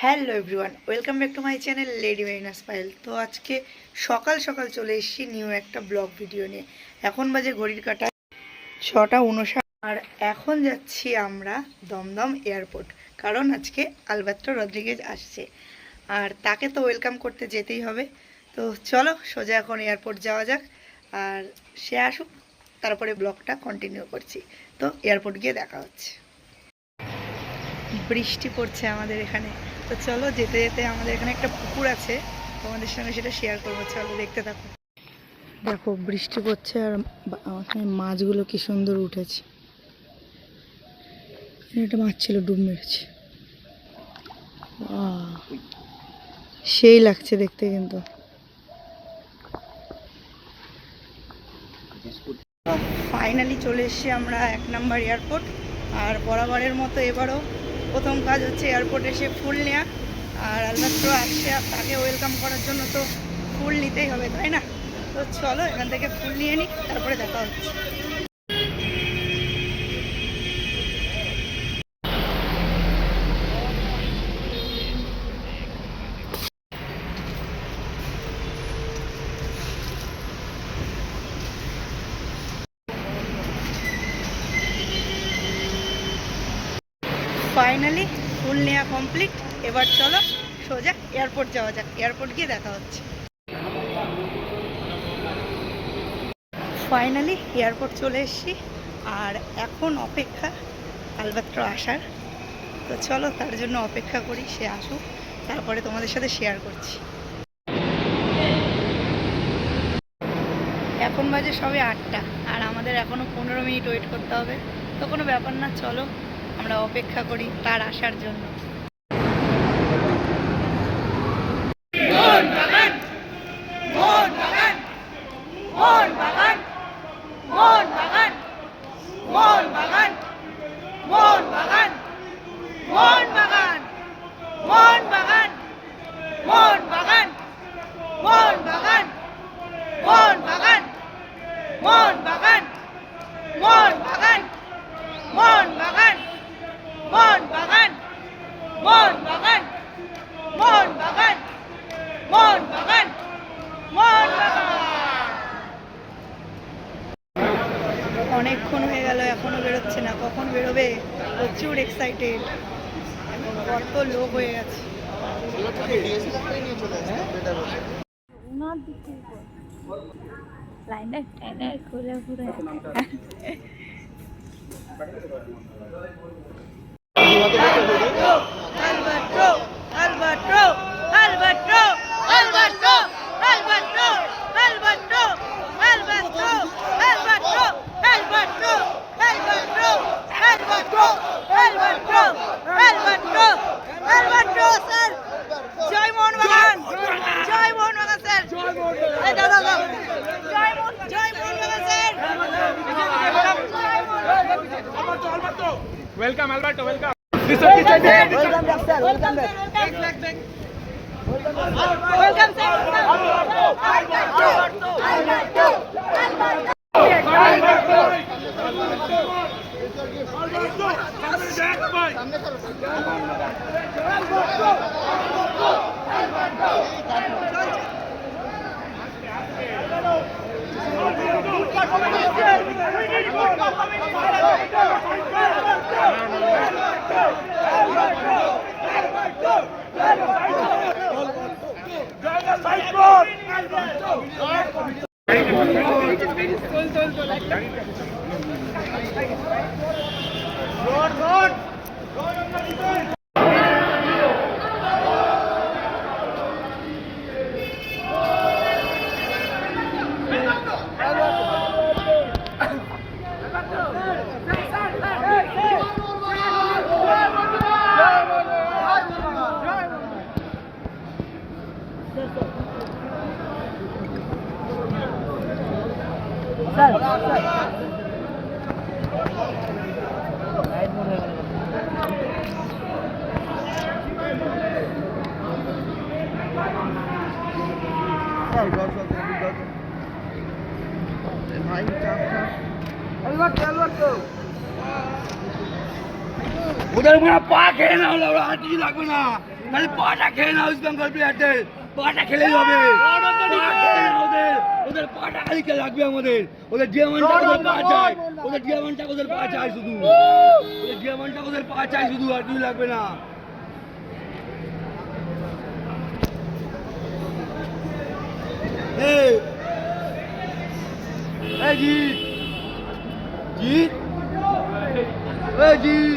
Hello everyone, welcome back to my channel lady Marina স্পাইল তো আজকে সকাল সকাল চলে এসেছি নিউ একটা ব্লগ ভিডিও নিয়ে। এখন বাজে ঘড়ির কাটা ছটা উনষাট। আর এখন যাচ্ছি আমরা দমদম এয়ারপোর্ট, কারণ আজকে আলবাত্র রদ্রিগেজ আসছে। আর তাকে তো ওয়েলকাম করতে যেতেই হবে। তো চলো সোজা এখন এয়ারপোর্ট যাওয়া যাক। আর সে আসুক, তারপরে ব্লগটা কন্টিনিউ করছি। তো এয়ারপোর্ট গিয়ে দেখা হচ্ছে। বৃষ্টি পড়ছে আমাদের এখানে। তো চলো যেতে যেতে আমাদের এখানে একটা পুকুর আছে। তোমাদের সঙ্গে সেটা শেয়ার করব। চলো দেখতে থাকো। দেখো বৃষ্টি পড়ছে আর এখানে মাছগুলো কি সুন্দর উঠেছে। একটা মাছ ছিল ডুব মেরেছে। সেই লাগছে দেখতে কিন্তু। ফাইনালি চলে এসেছি আমরা এক নাম্বার এয়ারপোর্ট আর বরাবরের মতো এবারও প্রথম কাজ হচ্ছে এয়ারপোর্টে এসে ফুল নেওয়া আর আলমাত্র আসছে তাকে ওয়েলকাম করার জন্য তো ফুল নিতেই হবে, তাই না? তো চলো এখান থেকে ফুল নিয়ে নিই, তারপরে দেখা হচ্ছে। ফাইনালি ফুল নেওয়া কমপ্লিট এবার চলো সোজা এয়ারপোর্ট যাওয়া যাক। এয়ারপোর্ট গিয়ে দেখা হচ্ছে। ফাইনালি এয়ারপোর্ট চলে এসেছি। আর এখন অপেক্ষা আলবাত্র আসার। তো চলো তার জন্য অপেক্ষা করি, সে আসুক। তারপরে তোমাদের সাথে শেয়ার করছি। এখন বাজে সবে আটটা। আর আমাদের এখনও পনেরো মিনিট ওয়েট করতে হবে। তো কোনো ব্যাপার না, চলো। আমরা অপেক্ষা করি তার আসার জন্য মোহন বাগান মোহন বাগান মোহন বাগান মোহন বাগান মোহন অনেকক্ষণ হয়ে গেল, এখনও বেরোচ্ছে না। কখন বেরোবে? প্রচুর এক্সাইটেড এখন কত লোক হয়ে গেছে। লাইনটা ঘুরে ঘুরে welcome Alberto welcome welcome sir Lord, Lord, Lord, ভাই ওদের মনে পা খেয়ে না হলে ওরা হাঁটি লাগবে না তাহলে পাটা খেয়ে না ওয়েস্ট বেঙ্গল প্লেয়ারদের পাটা খেলে যাবে পা নাও ওদের পাটা খালি লাগবে আমাদের। ওদের ডিয়ামন্ডটা ওদের পা চাই। ওদের ডিয়ামন্ডটা ওদের পা চাই শুধু। ওদের ডিয়ামন্ডটা ওদের পা চাই শুধু, আর কিছু লাগবে না। জিৎ। জিৎ? জিৎ।